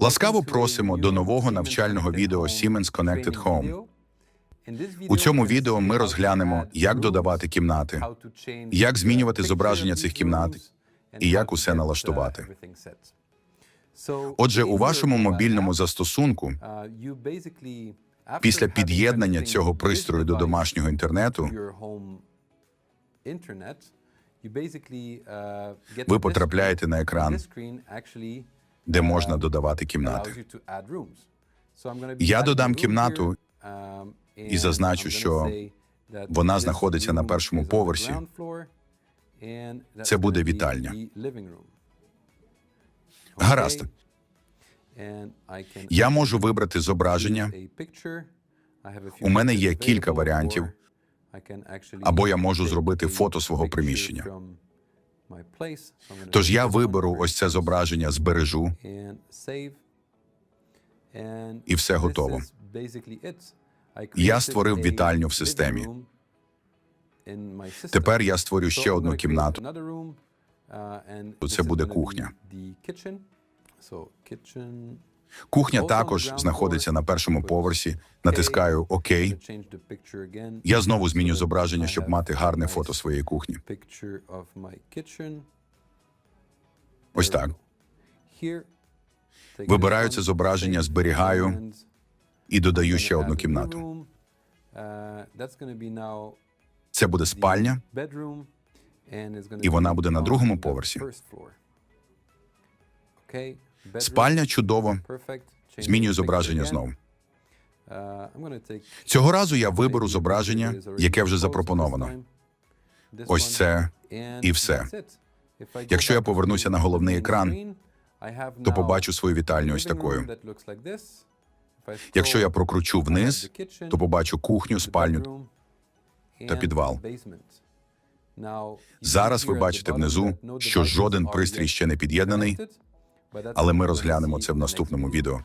Ласкаво просимо до нового навчального відео Siemens Connected Home. У цьому відео ми розглянемо, як додавати кімнати, як змінювати зображення цих кімнат і як усе налаштувати. Отже, у вашому мобільному застосунку, після під'єднання цього пристрою до домашнього інтернету, ви потрапляєте на екран, де можна додавати кімнати. Я додам кімнату і зазначу, що вона знаходиться на першому поверсі. Це буде вітальня. Гаразд. Я можу вибрати зображення, У мене є кілька варіантів. або я можу зробити фото свого приміщення. Тож я виберу ось це зображення, збережу, і все готово. Я створив вітальню в системі. Тепер я створю ще одну кімнату. Це буде кухня. Кухня також знаходиться на першому поверсі. Натискаю ОК. Я знову зміню зображення, щоб мати гарне фото своєї кухні. Ось так. Вибираю це зображення, зберігаю І додаю ще одну кімнату. Це буде спальня. і вона буде на другому поверсі. Спальня чудово. Змінюю зображення знову. Uh, Цього разу я виберу зображення, яке вже запропоновано. Ось це і все. Якщо я повернуся на головний екран, то побачу свою вітальню ось такою. Якщо я прокручу вниз, то побачу кухню, спальню. та підвал. Зараз ви бачите внизу, що жоден пристрій ще не під'єднаний, але ми розглянемо це в наступному відео.